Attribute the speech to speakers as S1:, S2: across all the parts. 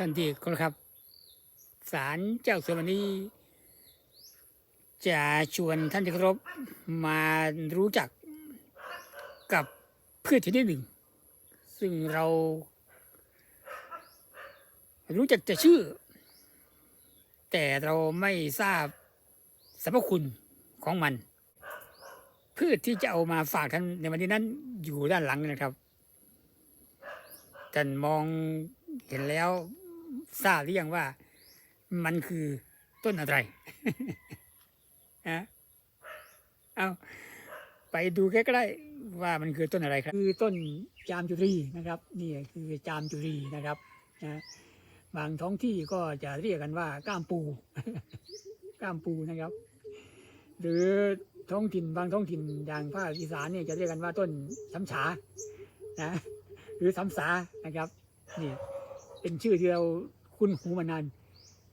S1: ท่านที่คารพครับศาลเจ้าสัววันนี้ จะชวนท่านที่เคารพมารู้จักกับพืชชนิดหนึ่ง ซึ่งเรา รู้จักแต่ชื่อ แต่เราไม่ทราบสรรพคุณของมัน พืชที่จะเอามาฝากท่านในวันนี้นั้นอยู่ด้านหลังนะครับท่านมองเห็นแล้ว ทราบหรือยังว่า มันคือต้นอะไรฮะเอาไปดูใกล้ๆว่ามันคือต้นอะไรครับ คือต้นจามจุรีนะครับ นี่คือจามจุรีนะครับนะบางท้องที่ก็จะเรียกกันว่าก้ามปู ก้ามปูนะครับ หรือท้องถิ่นบางท้องถิ่นอย่างภาคอีสานเนี่ยจะเรียกกันว่าต้นซ้ำฉานะหรือซ้ำสานะครับนี่เป็นชื่อที่เรา คุ้นหูมานาน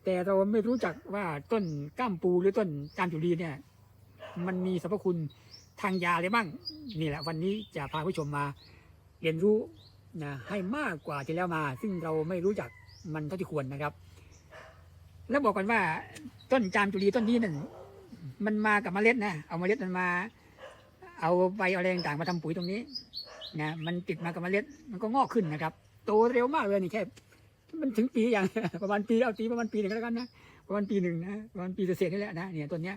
S1: แต่เราไม่รู้จักว่าต้นก้ามปูหรือต้นจามจุรีเนี่ย มันมีสรรพคุณทางยาอะไรบ้างนี่แหละวันนี้จะพาผู้ชมมา เรียนรู้นะให้มากกว่าที่แล้วมา ซึ่งเราไม่รู้จักมันเท่าที่ควรนะครับ แล้วบอกกันว่าต้นจามจุรีต้นนี้นั่นมันมากับเมล็ดนะเอาเมล็ดมันมา เอาใบเอาแรต่างมาทำปุ๋ยตรงนี้นะมันติดมากับเมล็ดมันก็งอกขึ้นนะครับ โตเร็วมากเลยนี่แค่ มันถึงปีอย่างประมาณปีเอาตีประมาณปีหนึ่งก็แล้วกันนะประมาณปีหนึ่งนะประมาณปีเศษนี่แหละนะเนี่ยต้นเนี้ย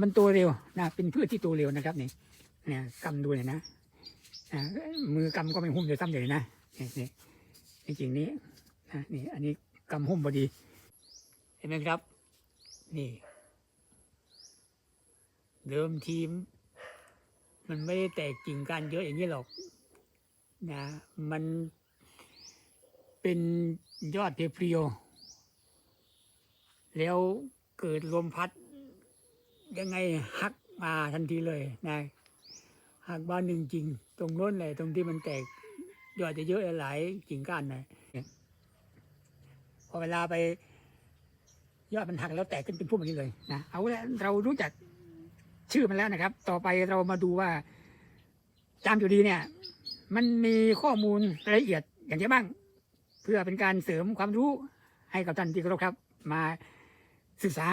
S1: มันโตเร็วนะเป็นพืชที่โตเร็วนะครับนี่เนี่ยกำดูเนี่ยนะมือกำก็ไม่หุ้มเลยซ้ำเลยนะนี่นี่จริงนี้นะนี่อันนี้กำหุ้มพอดี เห็นไหมครับ นี่เดิมทีม มันไม่ได้แตกกิ่งกันเยอะอย่างนี้หรอกนะมัน เป็นยอดเพรียวๆแล้วเกิดลมพัด ยังไงหักมาทันทีเลยนะหักบ้านหนึ่งจริง ตรงโน้นเลยตรงที่มันแตกยอดจะเยอะหลายกิ่งก้านนะพอเวลาไป ยอดมันหักแล้วแตกขึ้นเป็นพุ่มแบบนี้เลยนะเอาละเรารู้จักชื่อมันแล้วนะครับ ต่อไปเรามาดูว่าจามจุรีเนี่ย มันมีข้อมูลรายละเอียดอย่างไรบ้าง พื่อเป็นการเสริมความรู้ให้กับท่านที่เคารพครับ มาศึกษา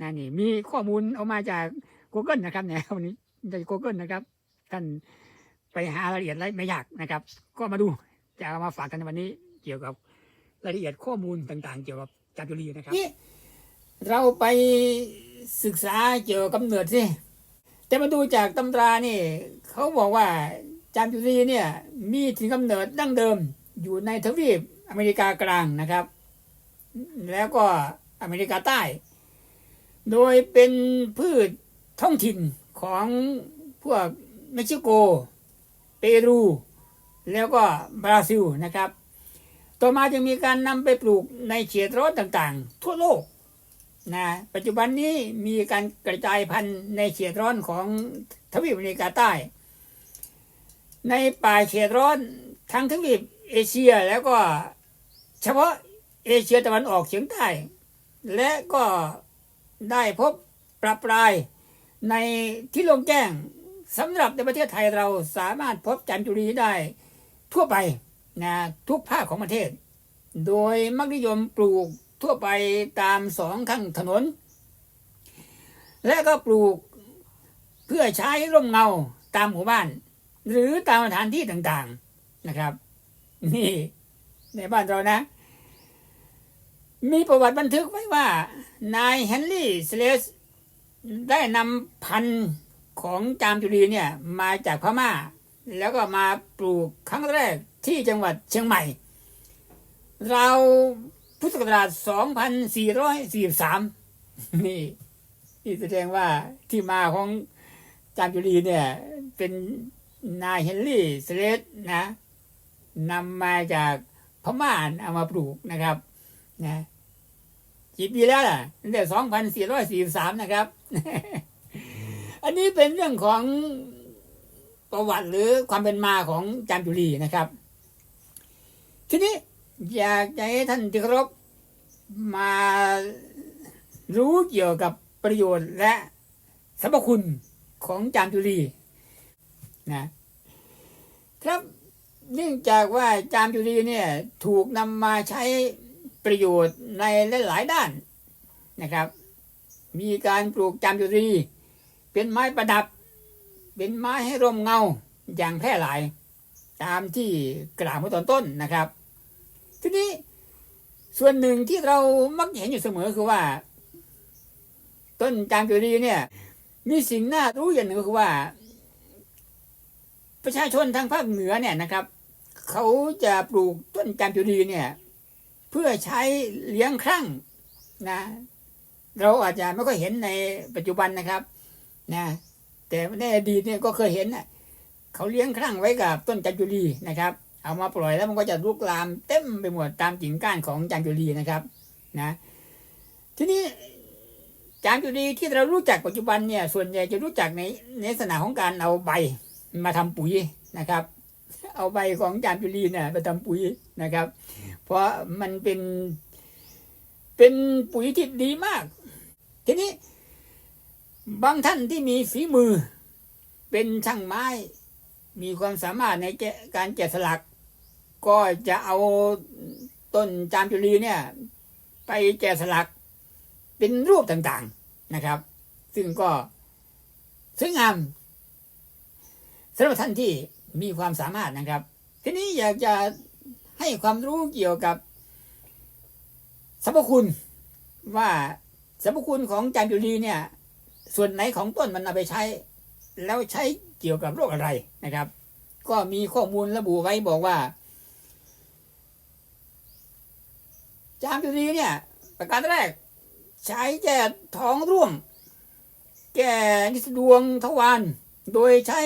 S1: นะนี่มีข้อมูลเอามาจาก Google นะครับเนี่ยวันนี้จาก Google นะครับ ท่านไปหารายละเอียดอะไรไม่ยากนะครับ ก็มาดูจะเอามาฝากกันในวันนี้ เกี่ยวกับรายละเอียดข้อมูลต่าง ๆ เกี่ยวกับจามจุรีนะครับเราไปศึกษาเกี่ยวกับกำเนิดสิแต่มาดูจากตำรานี่เขาบอกว่าจามจุรีเนี่ยมีถิ่นกำเนิดดั้งเดิมอยู่ในทวีป อเมริกากลางนะครับ แล้วก็อเมริกาใต้ โดยเป็นพืชท้องถิ่นของพวกเม็กซิโก เปรู แล้วก็บราซิลนะครับ ต่อมาจึงมีการนำไปปลูกในเขตร้อนต่างๆ ทั่วโลกนะปัจจุบันนี้มีการกระจายพันธุ์ในเขตร้อนของทวีปอเมริกาใต้ ในป่าเขตร้อนทั้งทวีปเอเชียแล้วก็ เฉพาะเอเชียตะวันออกเฉียงใต้ และก็ได้พบปรับปรายในที่โลงแจ้งสำหรับในประเทศไทยเราสามารถพบจันจุรีได้ทั่วไปนะทุกภาคของประเทศ โดยมักนิยมปลูกทั่วไปตามสองข้างถนน และก็ปลูกเพื่อใช้ร่มเงาตามหมู่บ้าน หรือตามสถานที่ต่างๆนะครับ นี่ในบ้านเรานะ มีประวัติบันทึกไว้ว่า นายเฮนรี่สเลสได้นำพันธุ์ของจามจุรีเนี่ยมาจากพม่า แล้วก็มาปลูกครั้งแรกที่จังหวัดเชียงใหม่ เราพุทธศักราช 2443 นี่นี่แสดงว่าที่มาของจามจุรีเนี่ยเป็นนายเฮนรี่สเลสนะนำมาจากพม่าเอามาปลูกนะครับนะ กี่ปีแล้วล่ะตั้งแต่2443นะครับ อันนี้เป็นเรื่องของประวัติหรือความเป็นมาของจามจุรีนะครับ ทีนี้อยากจะให้ท่านที่เคารพมารู้เกี่ยวกับประโยชน์และสรรพคุณของจามจุรีนะครับเนื่องจากว่าจามจุรีเนี่ยถูกนำมาใช้ ประโยชน์ในหลายด้านนะครับ มีการปลูกจามจุรีเป็นไม้ประดับ เป็นไม้ให้ร่มเงาอย่างแพร่หลาย ตามที่กล่าวมาตอนต้นนะครับ ทีนี้ส่วนหนึ่งที่เรามักเห็นอยู่เสมอคือว่า ต้นจามจุรีเนี่ย มีสิ่งน่ารู้อย่างหนึ่งคือว่า ประชาชนทางภาคเหนือเนี่ยนะครับ เขาจะปลูกต้นจามจุรีเนี่ย พื่อใช้เลี้ยงครั่งนะ เราอาจจะไม่ค่อยเห็นในปัจจุบันนะครับนะแต่ในอดีตเนี่ยก็เคยเห็นนะเขาเลี้ยงครั่งไว้กับต้นจามจุรีนะครับ เอามาปล่อยแล้วมันก็จะลุกลามเต็มไปหมดตามกิ่งก้านของจามจุรีนะครับนะทีนี้จามจุรีที่เรารู้จักปัจจุบันเนี่ยส่วนใหญ่จะรู้จักในในลักษณะของการเอาใบมาทำปุ๋ยนะครับ เอาใบของจามจุรีเนี่ยมาทำปุ๋ยนะครับ เพราะมันเป็น เป็นปุ๋ยที่ดีมาก ทีนี้ บางท่านที่มีฝีมือ เป็นช่างไม้ มีความสามารถในการแกะสลัก ก็จะเอาต้นจามจุรีเนี่ย ไปแกะสลัก เป็นรูปต่างๆนะครับ ซึ่งก็สวยงามสำหรับท่านที่ มีความสามารถนะครับ ทีนี้อยากจะให้ความรู้เกี่ยวกับสรรพคุณว่าสรรพคุณของจามจุรีเนี่ย ส่วนไหนของต้นมันเอาไปใช้ แล้วใช้เกี่ยวกับโรคอะไรนะครับ ก็มีข้อมูลระบุไว้บอกว่า จามจุรีเนี่ย ประการแรก ใช้แก้ท้องร่วง แก้นิสดวงทวารโดยใช้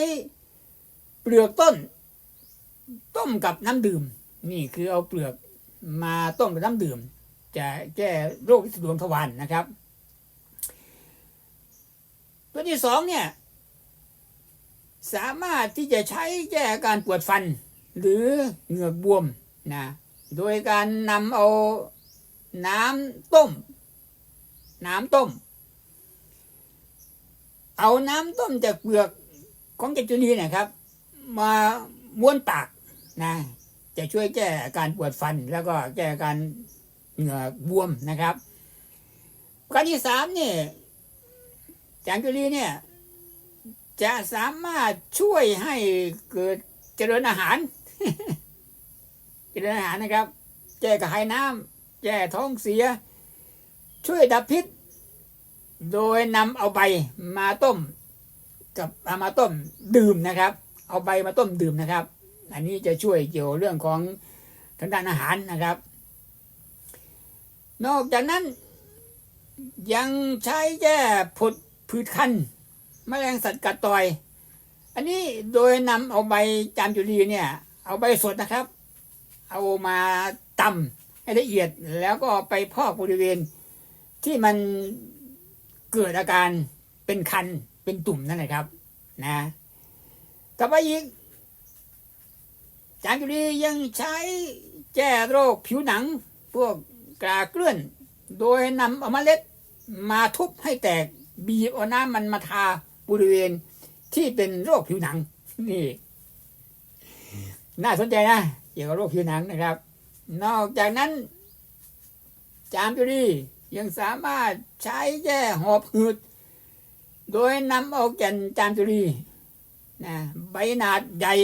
S1: เปลือกต้น ต้มกับน้ำดื่ม นี่คือเอาเปลือกมาต้มกับน้ำดื่ม จะแก้โรคนิสดวงทวารนะครับ ตัวที่สองเนี่ย สามารถที่จะใช้แก้อาการปวดฟัน หรือเหงือกบวมนะโดยการนำเอาน้ำต้ม น้ำต้ม เอาน้ำต้มจากเปลือกของเจจุนีนะครับ มาม้วนปากนะ จะช่วยแก้อาการปวดฟันแล้วก็แก้อาการเหงื่อบวมนะครับประการที่สามเนี่ยจางจุลีเนี่ย จะสามารถช่วยให้เกิดเจริญอาหาร เจริญอาหารนะครับ แก้กระหายน้ำแก้ท้องเสีย ช่วยดับพิษ โดยนำเอาใบมาต้ม กับเอามาต้มดื่มนะครับ เอาใบมาต้มดื่มนะครับ อันนี้จะช่วยเกี่ยวเรื่องของทางด้านอาหารนะครับ นอกจากนั้น ยังใช้แก้ผดพืชคันแมลงสัตว์กัดต่อย อันนี้โดยนำเอาใบจามจุรีเนี่ย เอาใบสดนะครับ เอามาตำให้ละเอียดแล้วก็ไปพอกบริเวณ ที่มันเกิดอาการเป็นคันเป็นตุ่มนั่นแหละครับ นะ ต่ไปอีกจามจุรียังใช้แก้โรคผิวหนัง พวกกราเกลื่อน โดยนำเอาเมล็ดมาทุบให้แตกบีบเอาน้ำมันมาทาบริเวณที่เป็นโรคผิวหนัง นี่ น่าสนใจนะเกี่ยวกับโรคผิวหนังนะครับ นอกจากนั้น จามจุรียังสามารถใช้แก้หอบหืด โดยนำเอาแก่นจามจุรี นะใบหนาดใหญ่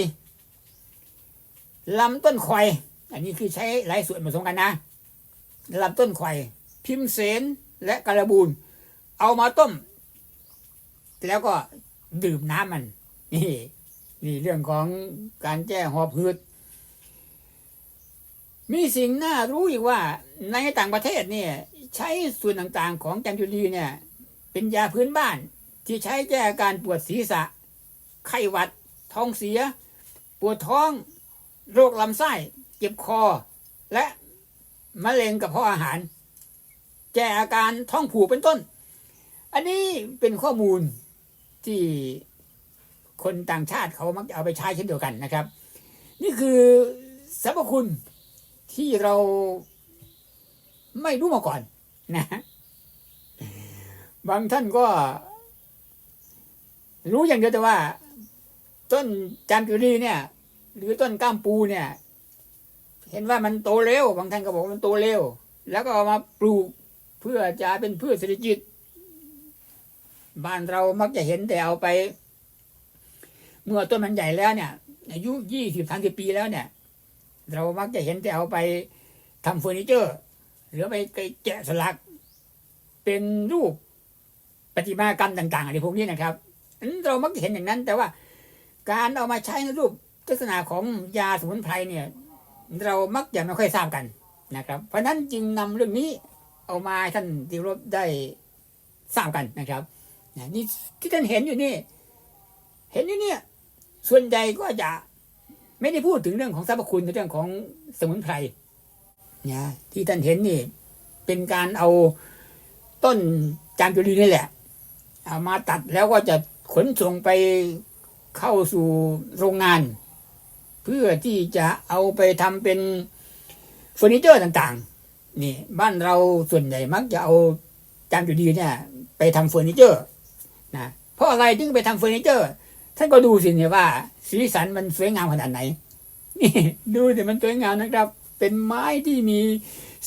S1: ลำต้นควายอันนี้คือใช้หลายส่วนผสมกันนะลำต้นควายพิมเสนและกระบูนเอามาต้ม แล้วก็ดื่มน้ำมัน นี่นี่เรื่องของการแก้หอบหืด มีสิ่งน่ารู้อีกว่าในต่างประเทศเนี่ย ใช้ส่วนต่างๆของแจมจุลีเนี่ย เป็นยาพื้นบ้านที่ใช้แก้การปวดศีรษะ ไข้หวัด ท้องเสีย ปวดท้อง โรคลำไส้ เจ็บคอ และมะเร็งกระเพาะอาหาร แก้อาการท้องผูกเป็นต้น อันนี้เป็นข้อมูลที่คนต่างชาติเขามักจะเอาไปใช้เช่นเดียวกันนะครับ นี่คือสรรพคุณที่เราไม่รู้มาก่อนนะ บางท่านก็ รู้อย่างเดียวแต่ว่า ต้นจามจุรีเนี่ย หรือต้นก้ามปูเนี่ย เห็นว่ามันโตเร็วบางท่านก็บอกว่ามันโตเร็ว แล้วก็เอามาปลูกเพื่อจะเป็นพืชเศรษฐกิจบ้านเรามักจะเห็นแต่เอาไป เมื่อต้นมันใหญ่แล้วเนี่ยอายุยี่สิบสามสิบปีแล้วเนี่ย เรามักจะเห็นแต่เอาไปทำเฟอร์นิเจอร์ หรือไปแกะสลัก เป็นรูปประติมากรรมต่างๆอะไรพวกนี้นะครับ เรามักจะเห็นอย่างนั้น แต่ว่า การเอามาใช้ในรูปลักษณะของยาสมุนไพรเนี่ย เรามักจะไม่ค่อยทราบกันนะครับ เพราะฉะนั้นจึงนำเรื่องนี้เอามาท่านที่รบได้ทราบกันนะครับนะนี่ที่ท่านเห็นอยู่นี่ เห็นอยู่เนี่ย ส่วนใหญ่ก็จะไม่ได้พูดถึงเรื่องของสรรพคุณในเรื่องของสมุนไพรนะที่ท่านเห็นนี่ เป็นการเอาต้นจามจุรีนี่แหละเอามาตัดแล้วก็จะขนส่งไป เข้าสู่โรงงาน เพื่อที่จะเอาไปทำเป็นเฟอร์นิเจอร์ต่างๆ นี่ บ้านเราส่วนใหญ่มักจะเอาจามจุรีเนี่ย ไปทำเฟอร์นิเจอร์นะเพราะอะไรถึงไปทำเฟอร์นิเจอร์ท่านก็ดูสิเนี่ยว่า สีสันมันสวยงามขนาดไหน นี่ ดูสิมันสวยงามนะครับ เป็นไม้ที่มี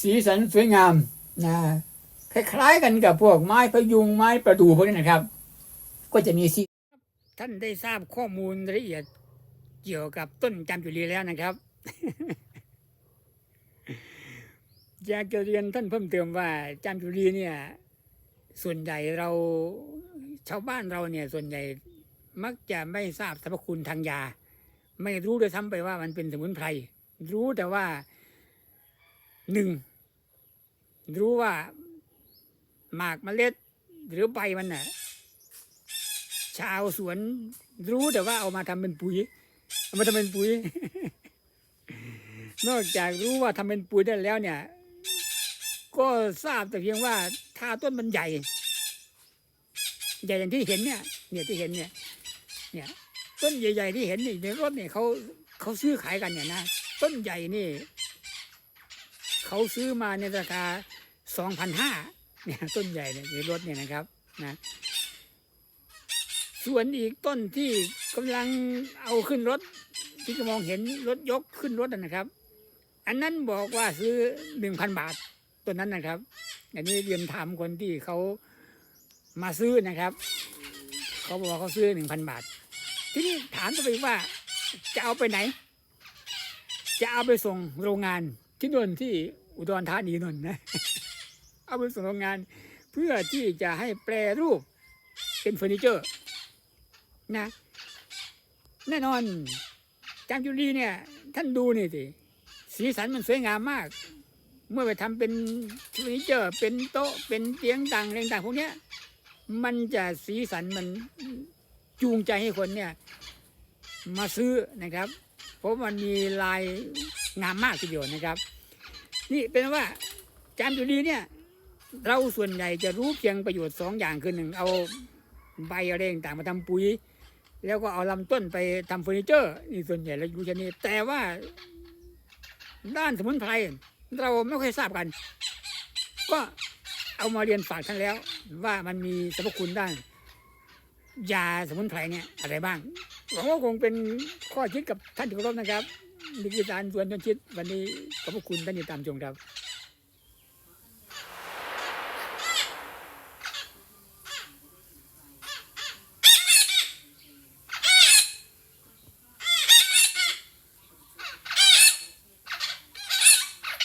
S1: สีสันสวยงามนะคล้ายๆกันกับพวกไม้พยุงไม้ประดู่พวกนี้นะครับ ก็จะมีสี ท่านได้ทราบข้อมูลละเอียดเกี่ยวกับต้นจามจุรีแล้วนะครับ อยากจะเรียนท่านเพิ่มเติมว่าจามจุรีเนี่ย ส่วนใหญ่เราชาวบ้านเราเนี่ย ส่วนใหญ่มักจะไม่ทราบสรรพคุณทางยา ไม่รู้ด้วยซ้ำไปว่ามันเป็นสมุนไพร รู้แต่ว่าหนึ่งรู้ว่าหมากเมล็ดหรือใบมันน่ะ ชาวสวนรู้แต่ว่าเอามาทำเป็นปุ๋ยเอามาทำเป็นปุ๋ย นอกจากรู้ว่าทำเป็นปุ๋ยได้แล้วเนี่ย ก็ทราบแต่เพียงว่าถ้าต้นมันใหญ่ ใหญ่อย่างที่เห็นเนี่ย เนี่ยที่เห็นเนี่ย เนี่ยต้นใหญ่ ๆ ที่เห็นนี่ในรถเนี่ยเขาเขาซื้อขายกันเนี่ยนะต้นใหญ่นี่เขาซื้อมาในราคาสองพันห้าเนี่ยต้นใหญ่เนี่ยในรถเนี่ยนะครับนะ ส่วนอีกต้นที่กำลังเอาขึ้นรถ ที่จะมองเห็นรถยกขึ้นรถนะครับ อันนั้นบอกว่าซื้อหนึ่งพันบาทต้นนั้นนะครับ อันนี้เรียนถามคนที่เขามาซื้อนะครับ เขาบอกว่าเขาซื้อหนึ่งพันบาท ทีนี้ถามตัวเองว่าจะเอาไปไหน จะเอาไปส่งโรงงานที่นนที่อุดรธานีนนนะ เอาไปส่งโรงงาน เพื่อที่จะให้แปรรูปเป็นเฟอร์นิเจอร์ นะ แน่นอนจามจุรีเนี่ย ท่านดูนี่สิสีสันมันสวยงามมาก เมื่อไปทำเป็นเฟอร์นิเจอร์ เป็นโต๊ะเป็นเตียงต่างอะไรต่างพวกเนี้ย มันจะสีสันมันจูงใจให้คนเนี่ย มาซื้อนะครับ เพราะมันมีลายงามมากทีเดียวนะครับ นี่เป็นว่าจามจุรีเนี่ย เราส่วนใหญ่จะรู้เพียงประโยชน์สองอย่างคือหนึ่งเอาใบอะไรต่างมาทำปุ๋ย แล้วก็เอาลำต้นไปทำเฟอร์นิเจอร์นี่ส่วนใหญ่เรารู้แค่นี้แต่ว่า ด้านสมุนไพรเราไม่ค่อยทราบกัน ก็เอามาเรียนฝากท่านแล้ว ว่ามันมีสรรพคุณด้าน ยาสมุนไพรเนี่ยอะไรบ้างหวังว่าคงเป็นข้อคิดกับท่านที่เคารพนะครับดิจิตาลส่วนชนชิดวันนี้ขอบพระคุณท่านที่ตามชมครับ